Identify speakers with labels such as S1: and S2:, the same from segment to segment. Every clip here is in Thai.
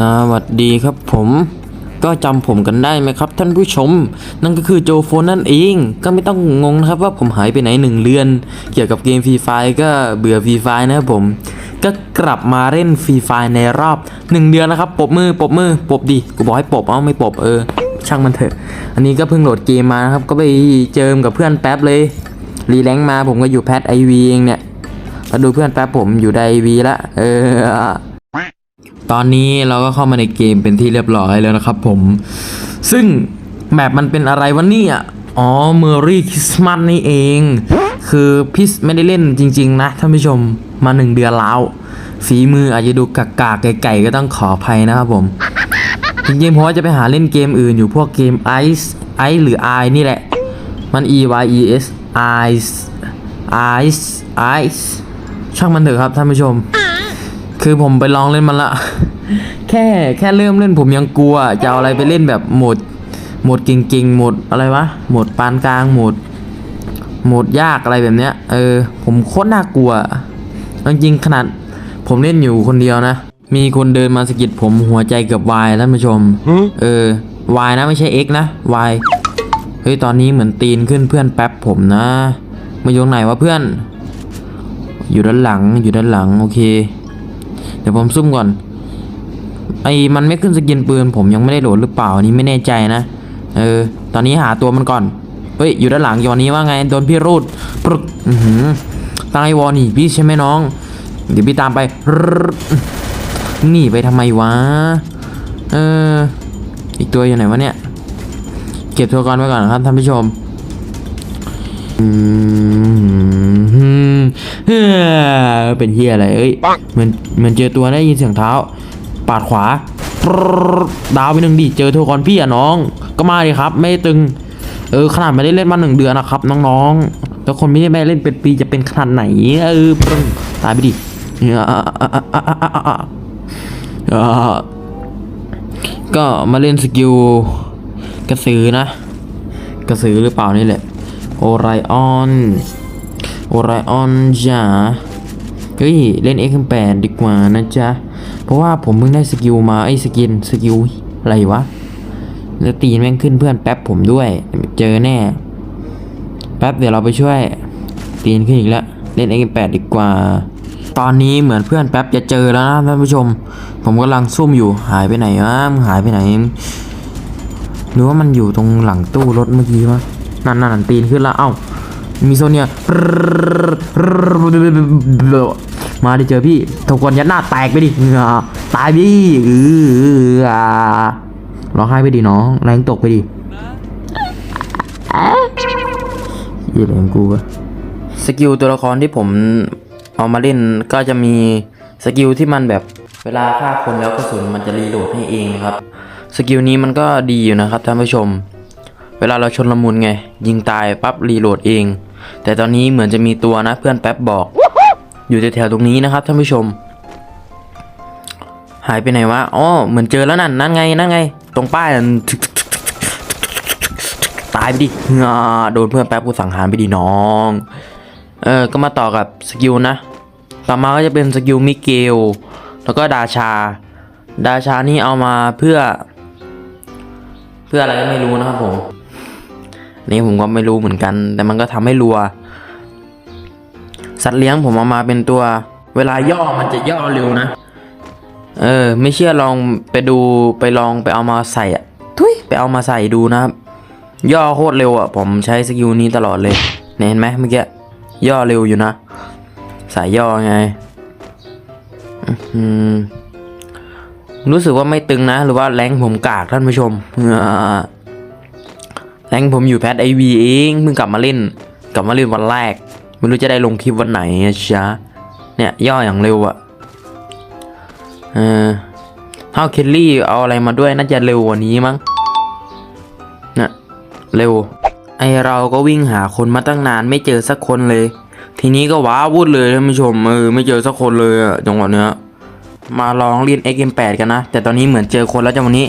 S1: สวัสดีครับผมก็จำผมกันได้ไหมครับ ท่านผู้ชม นั่นก็คือโจโฟนนั่นเอง ก็ไม่ต้องงงนะครับว่าผมหายไปไหนหนึ่งเดือน เกี่ยวกับเกมฟรีไฟก็เบื่อฟรีไฟนะครับผม ก็กลับมาเล่นฟรีไฟในรอบหนึ่งเดือนนะครับปบมือปบมือปบดิกูบอกให้ปบเอ้าไม่ปบเออ ช่างมันเถอะ อันนี้ก็เพิ่งโหลดเกมมานะครับ ก็ไปเจิมกับเพื่อนแป๊บเลยรีแลงค์มาผมก็อยู่แพทไอวีเองเนี่ยมาดูเพื่อนแป๊บผมอยู่ไดวีละเออ ตอนนี้เราก็เข้ามาในเกมเป็นที่เรียบร้อยแล้วนะครับผม ซึ่งแมปมันเป็นอะไรวะเนี่ยอ๋อเมอรี่คริสต์มาสนี่เอง คือพิสไม่ได้เล่นจริง ๆ นะท่านผู้ชมมาหนึ่งเดือนแล้วฝีมืออาจจะดูกากๆไก่ๆก็ต้องขออภัยนะครับผม จริงๆผมว่าจะไปหาเล่นเกมอื่นอยู่พวกเกม Ice Ice หรือ I นี่แหละ มัน E Y E S Ice Ice Ice ช่างมันเถอะครับท่านผู้ชม คือผมไปลองเล่นมันละ แค่แค่เริ่มเล่นผมยังกลัว จะเอาอะไรไปเล่นแบบโหมดโหมดเก่งๆโหมดอะไรวะโหมดปานกลางโหมดโหมดยากอะไรแบบเนี้ย เออ ผมโคตรน่ากลัวจริงๆขนาดผมเล่นอยู่คนเดียวนะ มีคนเดินมาสะกิดผมหัวใจเกือบวายท่านผู้ชม เออวายนะไม่ใช่ X นะวายเฮ้ยตอนนี้เหมือนตีนขึ้นเพื่อนแป๊บผมนะมาอยู่ตรงไหนวะเพื่อน อยู่ด้านหลังอยู่ด้านหลังโอเค เดี๋ยวผมซุ่มก่อน ไอ้มันไม่ขึ้นสกินปืน ผมยังไม่ได้โหลดหรือเปล่าอันนี้ไม่แน่ใจนะ เออ ตอนนี้หาตัวมันก่อน เฮ้ย อยู่ด้านหลังยู่วันนี้ว่าไง โดนพี่รูดปรึกอือหือตั้งไอวอนี่พี่ใช่ไหมน้อง เดี๋ยวพี่ตามไปหนีไปทำไมวะ เออ อีกตัวอยู่ไหนวะเนี่ย เก็บตัวก่อนไว้ก่อนครับท่านผู้ชมอืม ว่าเป็นเฮียอะไรเอ้ยมันมันเจอตัวได้ยินเสียงเท้า ปาดขวาดาวไปหนึ่งดิเจอโทรก่อนพี่อะน้อง ก็มาเลยครับ ไม่ตึง เออขนาดไม่ได้เล่นมาหนึ่งเดือนนะครับน้องๆแล้วคนไม่ได้ไม่เล่นเป็นปีจะเป็นขนาดไหนเออปึ้งตายไปดิก็มาเล่นสกิลกระสือนะ กระสือหรือเปล่านี่แหละโอไรออนโอไรออนจ้า เฮ้ยเล่น X8 ดีกว่านะจ๊ะ เพราะว่าผมเพิ่งได้สกิลมาไอ้สกินสกิลอะไรวะแล้วตีนแม่งขึ้นเพื่อนแป๊บผมด้วย เจอแน่ แป๊บเดี๋ยวเราไปช่วย ตีนขึ้นอีกแล้วเล่น X8 ดีกว่า ตอนนี้เหมือนเพื่อนแป๊บจะเจอแล้วนะท่านผู้ชม ผมกำลังซุ่มอยู่หายไปไหนวะมึงหายไปไหนหรือว่ามันอยู่ตรงหลังตู้รถเมื่อกี้วะนั่นนั่นนตีนขึ้นแล้วเอ้ามีโซเนีย มาดิเจอพี่ถกวนยัดหน้าแตกไปดิตายดิเออร้องไห้ไปดิน้องแรงตกไปดิยี่อะไรงกูวะสกิลตัวละครที่ผมเอามาเล่นก็จะมีสกิลที่มันแบบเวลาฆ่าคนแล้วกระสุนมันจะรีโหลดให้เองนะครับ สกิลนี้มันก็ดีอยู่นะครับท่านผู้ชม เวลาเราชนละมุนไง ยิงตายปั๊บรีโหลดเอง แต่ตอนนี้เหมือนจะมีตัวนะเพื่อนแป๊บบอก อยู่แถวๆตรงนี้นะครับท่านผู้ชม หายไปไหนวะอ๋อเหมือนเจอแล้วนั่นนั่นไงนั่นไง ตรงป้ายนั่นตายไปดิโดนเพื่อนแป๊บกูสังหารไปดิน้อง เออก็มาต่อกับสกิลนะ ต่อมาก็จะเป็นสกิลมิเกล แล้วก็ดาชา ดาชานี่เอามาเพื่อ เพื่ออะไรก็ไม่รู้นะครับผม นี่ผมก็ไม่รู้เหมือนกัน แต่มันก็ทำให้รัว สัตว์เลี้ยงผมเอามาเป็นตัว เวลาย่อมันจะย่อเร็วนะ เออ ไม่เชื่อลองไปดูไปลองไปเอามาใส่อะทุยไปเอามาใส่ดูนะครับ ย่อโคตรเร็วอะผมใช้สกิลนี้ตลอดเลยเนี่ยเห็นไหมเมื่อกี้ย่อเร็วอยู่นะ สายย่อไงอืมรู้สึกว่าไม่ตึงนะ หรือว่าแรงผมกากท่านผู้ชมอ่าแรงผมอยู่แพทไอวีเองเพิ่งกลับมาเล่น กลับมาเล่นวันแรก ไม่รู้จะได้ลงคลิปวันไหนนะจ๊ะเนี่ยย่ออย่างเร็วอะเออเท่าเคลลี่เอาอะไรมาด้วยน่าจะเร็วกว่านี้มั้งเนี่ยเร็ว ไอเราก็วิ่งหาคนมาตั้งนานไม่เจอสักคนเลย ทีนี้ก็ว้าวุ่นเลยท่านผู้ชมเออไม่เจอสักคนเลยอะจังหวะเนี้ยมาลองเรียน XM8 กันนะ แต่ตอนนี้เหมือนเจอคนแล้วจังวันนี้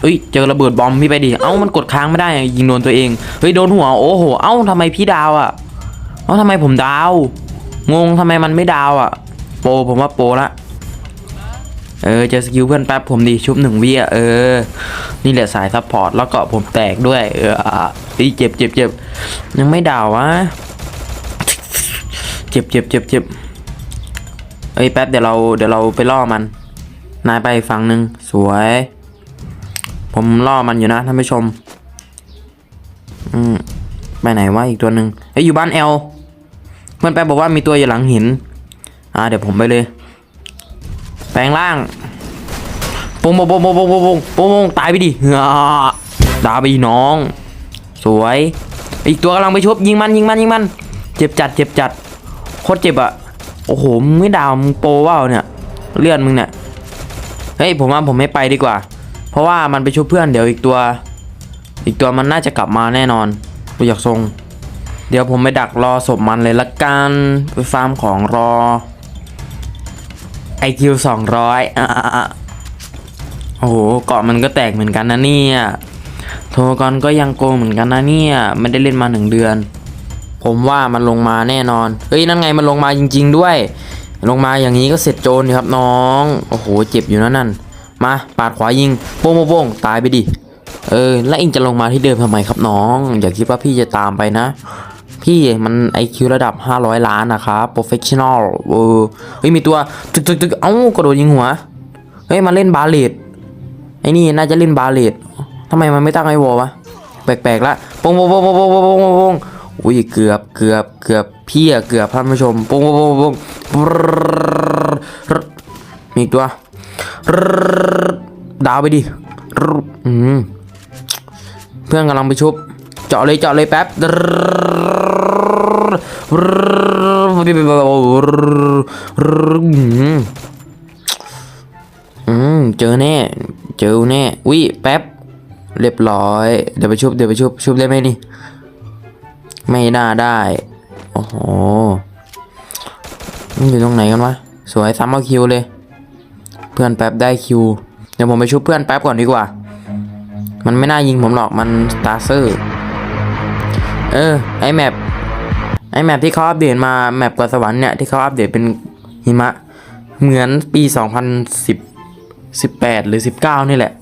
S1: เอ้ยเจอระเบิดบอมพี่ไปดิเอ้ามันกดค้างไม่ได้ยิงโดนตัวเองเฮ้ยโดนหัวโอ้โหเอ้าทำไมพี่ดาวอะเอ้าทำไมผมดาว งงทำไมมันไม่ดาวอะ โปรผมว่าโปรละเออเจอสกิลเพื่อนแป๊บผมดีชุบหนึ่งวิอะเออ นี่แหละสายซัพพอร์ตแล้วก็ผมแตกด้วย เอออะเจ็บเจ็บเจ็บยังไม่ดาวอะเจ็บเจ็บเจ็บเจ็บเอ้ยแป๊บเดี๋ยวเราเดี๋ยวเราไปล่อมัน นายไปฝั่งหนึ่งสวย ผมล่อมันอยู่นะท่านผู้ชม อืมไปไหนวะอีกตัวหนึ่งเอ้ยอยู่บ้านแอลเพื่อนแป๊บบอกว่ามีตัวอยู่หลังหิน อ่าเดี๋ยวผมไปเลย แปลงร่างปงปงปงปงปงปงปงปงปงตายไปดิอ่าดาไปน้อง สวย อีกตัวกำลังไปชุบยิงมันยิงมันยิงมัน เจ็บจัดเจ็บจัดโคตรเจ็บอะโอ้โหมึงไม่ดาวมึงโปว่าเนี่ย เลื่อนมึงเนี่ย เฮ้ยผมว่าผมไม่ไปดีกว่า ราะว่ามันไปชุบเพื่อนเดี๋ยวอีกตัว อีกตัวมันน่าจะกลับมาแน่นอนกูอยากทรง เดี๋ยวผมไปดักรอศพมันเลยละกันไปฟาร์มของรอไอคิวสองร้อยอะโอ้โหเกาะมันก็แตกเหมือนกันนะเนี่ยโทรกอนก็ยังโกงเหมือนกันนะเนี่ยไม่ได้เล่นมาหนึ่งเดือน ผมว่ามันลงมาแน่นอนเฮ้ยนั่นไงมันลงมาจริง ๆ ด้วย ลงมาอย่างนี้ก็เสร็จโจรครับน้อง โอ้โหเจ็บอยู่นะนั่น มาปาดขวายิงโป้งโป้งตายไปดิเออแล้วเองจะลงมาที่เดิมทำไมครับน้อง อย่าคิดว่าพี่จะตามไปนะ พี่มัน IQ ระดับ 500 ล้านนะครับ professional เออเฮ้ยมีตัวตึกตึกตึกเอ้ากระโดดยิงหัวเฮ้ยมันเล่นบาเลตไอ้นี่น่าจะเล่นบาเลตทำไมมันไม่ตั้งไอวอลวะแปลกๆละปงปงปงปงปงปงปงปงปงอุ้ยเกือบเกือบเกือบพี่อะเกือบท่านผู้ชมปงปงปงปงมีตัว ดาวไปดิเพื่อนกำลังไปชุบ เจาะเลยเจาะเลยแป๊บเจอแน่ เจอแน่วิแป๊บ เรียบร้อย เดี๋ยวไปชุบ เดี๋ยวไปชุบ ชุบได้ไหมนี่ ไม่น่าได้ โอ้โหมันอยู่ตรงไหนกันวะ สวยซ้ำเอาคิวเลย พื่อนแป๊บได้คิว เดี๋ยวผมไปชุบเพื่อนแป๊บก่อนดีกว่า มันไม่น่ายิงผมหรอกมันสตาร์เซอร์ เออ ไอแมปไอแมปที่เขาอัปเดตมาแมปกว่าสวรรค์เนี่ยที่เขาอัปเดตเป็นหิมะ เหมือนปี 2010 18 หรือ 19 นี่แหละ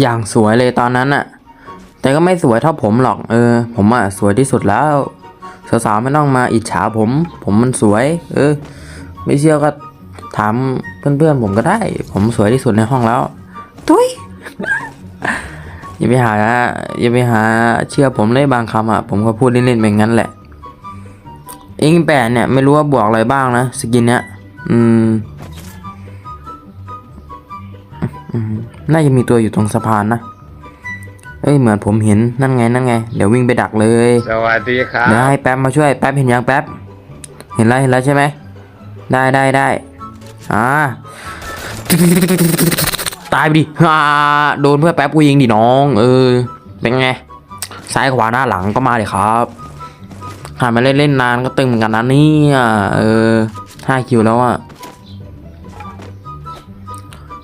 S1: อย่างสวยเลยตอนนั้นอะแต่ก็ไม่สวยเท่าผมหรอก เออ ผมอะสวยที่สุดแล้วสาวๆไม่ต้องมาอิจฉาผม ผมมันสวย เออ ไม่เชื่อก็ ถามเพื่อนๆผมก็ได้ ผมสวยที่สุดในห้องแล้ว ตุ้ยอย่าไปหาอย่าไปหาเชื่อผมเลยบางคำอะ ผมก็พูดเล่นๆแบบนั้นแหละเองแปดเนี่ยไม่รู้ว่าบวกอะไรบ้างนะสกินเนี้ยอืมอืมน่าจะมีตัวอยู่ตรงสะพานนะเอ้ยเหมือนผมเห็นนั่นไงนั่นไง เดี๋ยววิ่งไปดักเลย
S2: สวัสดีครับ
S1: เดี๋ยวให้แป๊บมาช่วยแป๊บเห็นยังแป๊บ เห็นแล้วเห็นแล้วใช่ไหมได้ได้ได้ อ่าตายไปดิอ่าโดนเพื่อแป๊บกูยิงดิน้อง เออ เป็นไง ซ้ายขวาหน้าหลังก็มาเลยครับหามาเล่นเล่นนานก็ตึงเหมือนกันนะนี่เออห้าคิวแล้วอะ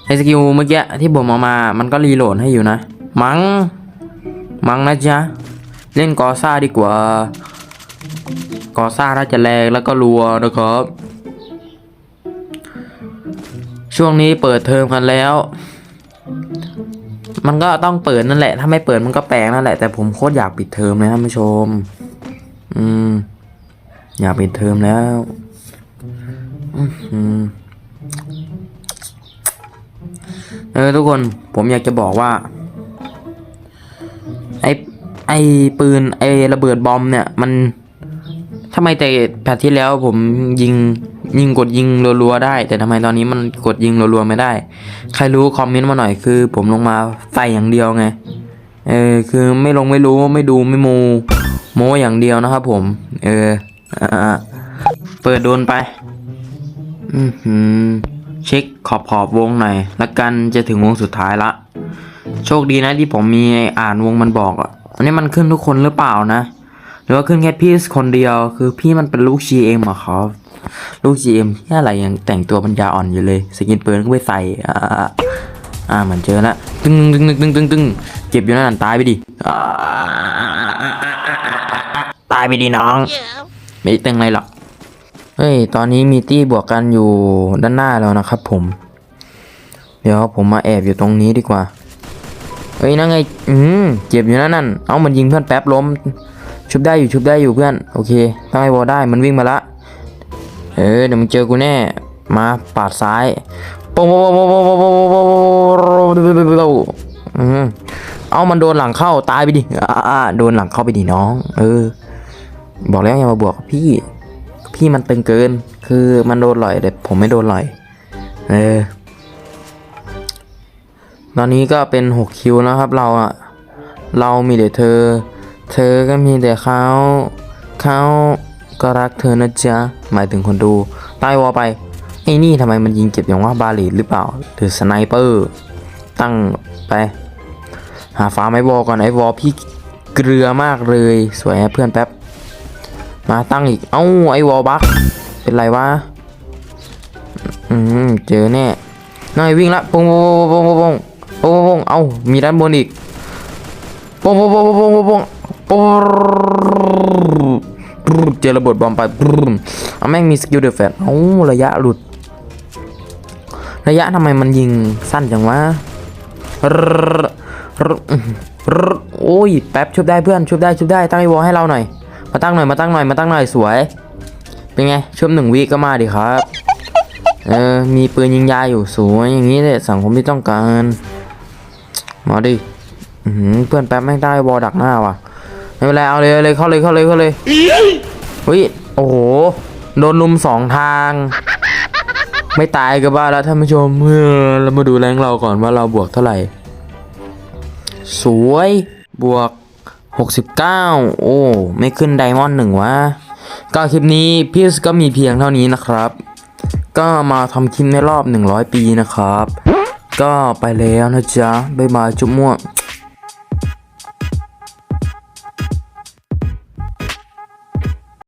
S1: ไอสกิลเมื่อกี้ที่ผมเอามา มันก็รีโหลดให้อยู่นะ มัง้ง มั้งนะจ๊ะ เล่นกอซ่าดีกว่า กอซ่าน่าจะแรงแล้วก็รัวนะครับ ช่วงนี้เปิดเทอมกันแล้ว มันก็ต้องเปิดนั่นแหละ ถ้าไม่เปิดมันก็แปลกนั่นแหละ แต่ผมโคตรอยากปิดเทอมเลยท่านผู้ชม อืม อยากปิดเทอมแล้วเออทุกคนผมอยากจะบอกว่า ไอไอปืนไอระเบิดบอมเนี่ย มันทำไมแต่แพทที่แล้วผมยิง ยิงกดยิงรัวๆได้ แต่ทำไมตอนนี้มันกดยิงรัวๆไม่ได้ ใครรู้คอมเมนต์มาหน่อยคือ ผมลงมาใส่อย่างเดียวไงเออคือไม่ลงไม่รู้ไม่ดูไม่มูโมอย่างเดียวนะครับผม เอออ่าเปิดโดนไปอือหือเช็คขอบขอบวงหน่อยละกันจะถึงวงสุดท้ายละ โชคดีนะที่ผมมีอ่านวงมันบอกอะอันนี้มันขึ้นทุกคนหรือเปล่านะ หรือว่าขึ้นแค่พี่คนเดียวคือพี่มันเป็นลูก GM อะครับ ลูก GM ที่อะไรยังแต่งตัวปัญญาอ่อนอยู่เลยสกินปืนก็ไปใส่อ่าอ่าเหมือนเจอละตึงตึงตึงตึงตึงตึงเก็บอยู่นั่นตายไปดิตายไปดิน้อง ไม่ตึงอะไรหรอกเฮ้ยตอนนี้มีตี้บวกกันอยู่ด้านหน้าแล้วนะครับผม เดี๋ยวผมมาแอบอยู่ตรงนี้ดีกว่าเฮ้ยนั่งไงอืมเจ็บอยู่นั่นนั่น เอามันยิงเพื่อนแป๊บล้ม ชุบได้อยู่ชุบได้อยู่เพื่อน โอเคตั้งไอ้วอลได้มันวิ่งมาละ เออเดี๋ยวมึงเจอกูแน่มาปาดซ้ายป๊ะโป๊ะโป๊ะโป๊ะโป๊ะโป๊ะโป๊ะโป๊ะอืมเอามันโดนหลังเข้าตายไปดิอ่าโดนหลังเข้าไปดิน้อง เออ บอกแล้วอย่ามาบวกพี่ พี่มันตึงเกิน คือมันโดนลอยแต่ผมไม่โดนลอย เออ ตอนนี้ก็เป็นหกคิวแล้วครับ เราอะเรามีแต่เธอ เธอก็มีแต่เขาเขา ก็รักเธอนะจ๊ะ หมายถึงคนดู ตายวอไป ไอ้นี่ทำไมมันยิงเก็บอย่างว่าบาลีหรือเปล่า หรือสไนเปอร์ ตั้งไป หาฟ้าไม้วอก่อนไอ้วอพี่เกลือมากเลย สวยเพื่อนแป๊บ มาตั้งอีก เอ้าไอ้วอบักเป็นไรวะ อืมเจอแน่นายวิ่งละปงปงปงปงปงปงปงเอามีด้านบนอีกปงปงปงปงปงปง เจอระเบิดบอมไปเอาแม่งมีสกิลเดอะแฟตเอ้ระยะหลุด ระยะทำไมมันยิงสั้นจังวะโอ้ยแป๊บชุบได้เพื่อนชุบได้ชุบได้ตั้งไอวอลให้เราหน่อย มาตั้งหน่อยมาตั้งหน่อยมาตั้งหน่อยสวย เป็นไงชุบหนึ่งวิก็มาดิครับเออมีปืนยิงยาอยู่สวยอย่างนี้เลยสังคมที่ต้องการ มาดิเพื่อนแป๊บไม่งได้บอลดักหน้าว่ะ ไม่เป็นไรเอาเลยเลยเข้าเลยเข้าเลยเข้าเลยเฮ้ยโอ้โหโดนลุมสองทาง ไม่ตายก็บ้าแล้วท่านผู้ชมเออเรามาดูแรงเราก่อนว่าเราบวกเท่าไหร่ สวยบวก 69 โอ้ ไม่ขึ้นไดมอนด์หนึ่งวะก็คลิปนี้พี่ก็มีเพียงเท่านี้นะครับ ก็มาทำคลิปในรอบ 100 ปีนะครับ ก็ไปแล้วนะจ๊ะ บ๊ายบายจุ๊บม่วง